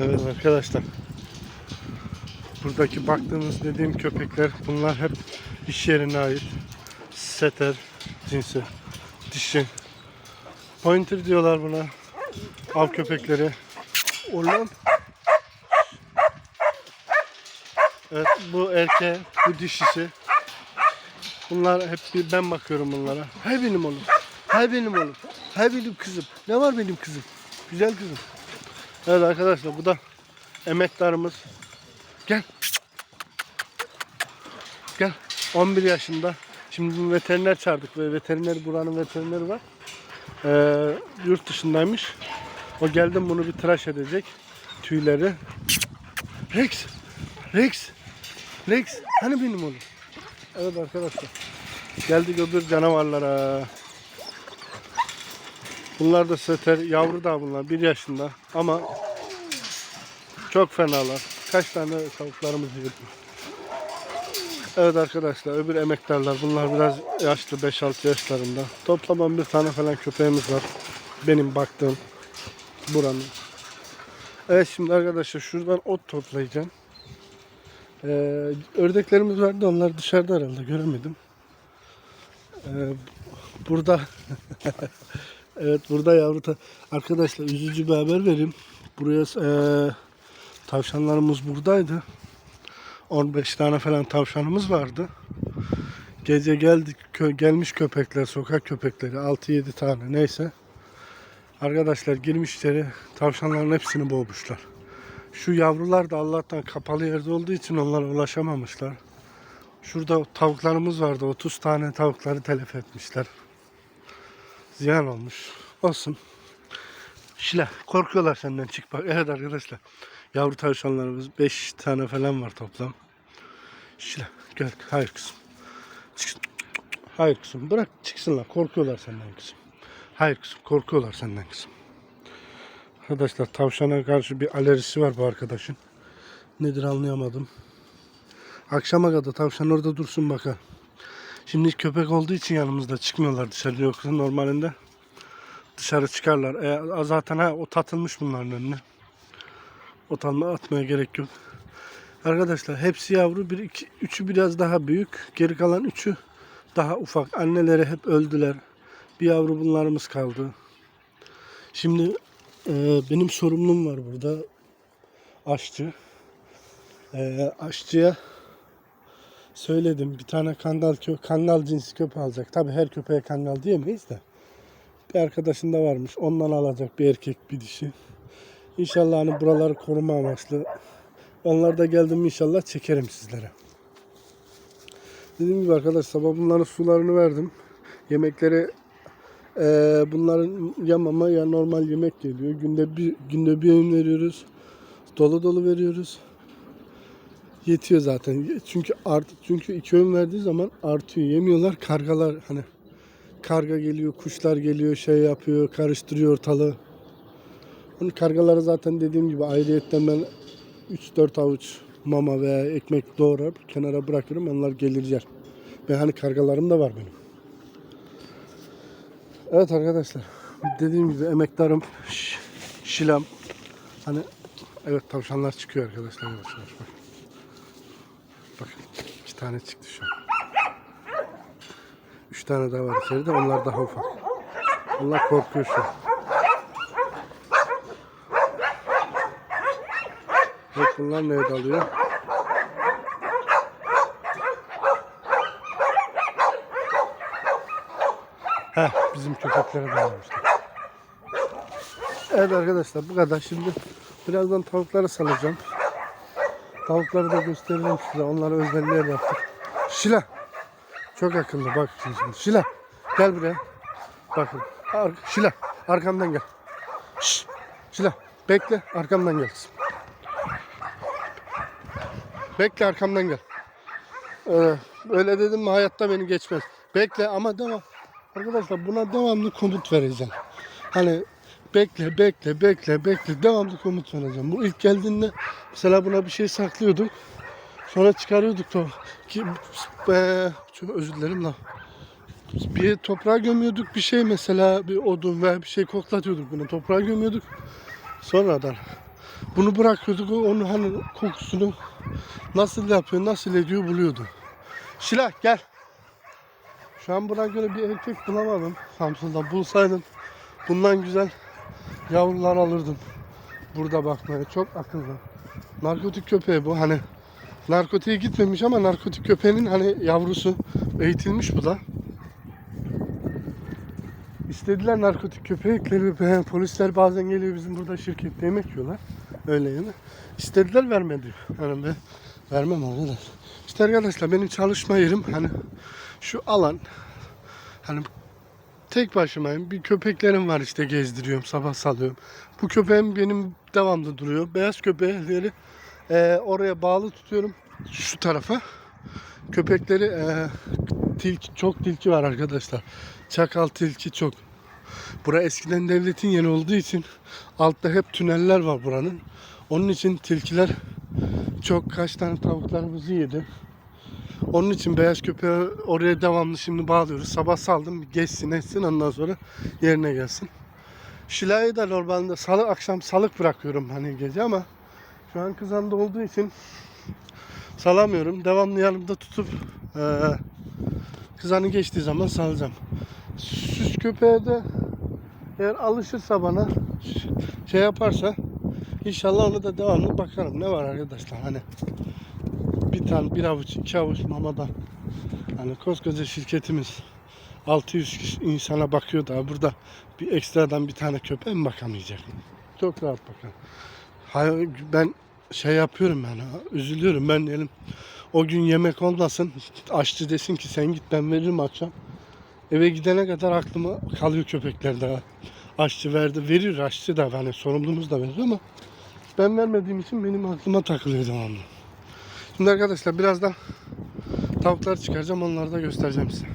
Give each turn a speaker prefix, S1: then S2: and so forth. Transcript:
S1: Evet arkadaşlar. Buradaki baktığınız dediğim köpekler bunlar hep iş yerine ait. Setter cinsi. Dişi. Pointer diyorlar buna. Av köpekleri. Oğlum. Evet bu erkeğe, bu dişisi. Bunlar hep bir ben bakıyorum bunlara. Hay benim oğlum. Hay benim oğlum. Hay benim kızım. Ne var benim kızım? Güzel kızım. Evet arkadaşlar bu da emektarımız. Gel. Gel. 11 yaşında. Şimdi veteriner çağırdık ve veteriner buranın veterineri var. Ee, yurt dışındaymış. O geldim bunu bir tıraş edecek. Tüyleri. Rex. Rex. Rex. Hani benim oğlum? Evet arkadaşlar. Geldik öbür canavarlara. Bunlar da seter. Yavru da bunlar. Bir yaşında. Ama çok fenalar. Kaç tane tavuklarımız yedi. Evet arkadaşlar öbür emektarlar bunlar biraz yaşlı 5-6 yaşlarında. Toplam 11 tane falan köpeğimiz var. Benim baktığım buranın. Evet şimdi arkadaşlar şuradan ot toplayacağım. Ee, ördeklerimiz vardı onlar dışarıda herhalde göremedim. Ee, burada evet burada yavru ta- arkadaşlar üzücü bir haber vereyim. Buraya ee, tavşanlarımız buradaydı. 15 tane falan tavşanımız vardı. Gece geldik kö- gelmiş köpekler, sokak köpekleri 6-7 tane neyse. Arkadaşlar girmiş içeri tavşanların hepsini boğmuşlar. Şu yavrular da Allah'tan kapalı yerde olduğu için onlara ulaşamamışlar. Şurada tavuklarımız vardı. 30 tane tavukları telef etmişler. Ziyan olmuş. Olsun. Şila korkuyorlar senden çık bak. Evet arkadaşlar. Yavru tavşanlarımız 5 tane falan var toplam. Şila gel. Hayır kızım. Çıksın. Hayır kızım. Bırak çıksınlar. Korkuyorlar senden kızım. Hayır kızım. Korkuyorlar senden kızım. Arkadaşlar tavşana karşı bir alerjisi var bu arkadaşın. Nedir anlayamadım. Akşama kadar tavşan orada dursun bakar. Şimdi köpek olduğu için yanımızda çıkmıyorlar dışarı yoksa normalinde dışarı çıkarlar. E, zaten ha o tatılmış bunların önüne. O tatma atmaya gerek yok. Arkadaşlar hepsi yavru. Bir, iki, üçü biraz daha büyük. Geri kalan üçü daha ufak. Anneleri hep öldüler. Bir yavru bunlarımız kaldı. Şimdi e, benim sorumlum var burada. Aşçı. E, aşçıya söyledim. Bir tane kandal kö kandal cinsi köpek alacak. Tabi her köpeğe kandal diyemeyiz de. Bir arkadaşında varmış. Ondan alacak bir erkek bir dişi. İnşallah hani buraları koruma amaçlı. Onlar da geldim inşallah çekerim sizlere. Dediğim gibi arkadaşlar sabah bunların sularını verdim. Yemekleri eee, bunların ya mama ya normal yemek geliyor. Günde bir günde bir öğün veriyoruz. Dolu dolu veriyoruz. Yetiyor zaten. Çünkü art çünkü iki öğün verdiği zaman artıyor. Yemiyorlar. Kargalar hani karga geliyor, kuşlar geliyor, şey yapıyor, karıştırıyor ortalığı. Hani kargaları zaten dediğim gibi ayrıyetten ben 3-4 avuç mama veya ekmek doğrayıp kenara bırakırım. Onlar gelir yer. Ve hani kargalarım da var benim. Evet arkadaşlar. Dediğim gibi emektarım, şilam. Hani evet tavşanlar çıkıyor arkadaşlar. Yavaş yavaş bak. Bak iki tane çıktı şu an. Üç tane daha var içeride. Onlar daha ufak. Onlar korkuyor şu an. Evet bunlar neye dalıyor? Heh bizim köpeklere dalmışlar. Evet arkadaşlar bu kadar. Şimdi birazdan tavukları salacağım. Tavukları da göstereceğim size. Onlara özelliğe yaptık. Şila. Çok akıllı bak şimdi. Şila. Gel buraya. Bakın. Ar Şila. Arkamdan gel. Şş. Şila. Bekle. Arkamdan gel. Bekle arkamdan gel. Ee, öyle dedim mi hayatta beni geçmez. Bekle ama devam. Arkadaşlar buna devamlı komut vereceğim. Hani bekle bekle bekle bekle devamlı komut vereceğim. Bu ilk geldiğinde mesela buna bir şey saklıyorduk. Sonra çıkarıyorduk da ki eee, çok özür dilerim lan. Bir toprağa gömüyorduk bir şey mesela bir odun veya bir şey koklatıyorduk bunu toprağa gömüyorduk. Sonradan Bunu bırakıyorduk onu hani kokusunu nasıl yapıyor nasıl ediyor buluyordu. Şila gel. Şu an buna göre bir erkek bulamadım Samsun'da. Bulsaydım bundan güzel yavrular alırdım. Burada bakmaya çok akıllı. Narkotik köpeği bu hani narkotiğe gitmemiş ama narkotik köpeğinin hani yavrusu eğitilmiş bu da. İstediler narkotik köpekleri polisler bazen geliyor bizim burada şirkette yemek yiyorlar. Öyle yani. İstediler vermedi. Yani ben vermem arkadaş. İşte arkadaşlar benim çalışma yerim hani şu alan hani tek başımayım. Bir köpeklerim var işte gezdiriyorum sabah salıyorum. Bu köpeğim benim devamlı duruyor. Beyaz köpekleri eee, oraya bağlı tutuyorum şu tarafa. Köpekleri eee, tilki, çok tilki var arkadaşlar. Çakal tilki çok. Bura eskiden devletin yeri olduğu için altta hep tüneller var buranın. Onun için tilkiler çok kaç tane tavuklarımızı yedi. Onun için beyaz köpeği oraya devamlı şimdi bağlıyoruz. Sabah saldım geçsin etsin ondan sonra yerine gelsin. Şilayı da normalde salı akşam salık bırakıyorum hani gece ama şu an kızanda olduğu için salamıyorum. Devamlı yanımda tutup eee kızanı geçtiği zaman salacağım. Süs köpeğe de eğer alışırsa bana şey yaparsa inşallah ona da devamlı bakarım. Ne var arkadaşlar hani bir tane bir avuç iki avuç mamadan hani koskoca şirketimiz 600 kişi insana bakıyor da burada bir ekstradan bir tane köpeğe mi bakamayacak? Çok rahat bakar. Hayır, ben şey yapıyorum yani üzülüyorum ben diyelim o gün yemek olmasın aşçı desin ki sen git ben veririm akşam eve gidene kadar aklıma kalıyor köpekler daha aşçı verdi verir aşçı da hani sorumlumuz da verir ama ben vermediğim için benim aklıma takılıyor devamlı. Şimdi arkadaşlar birazdan tavukları çıkaracağım onları da göstereceğim size.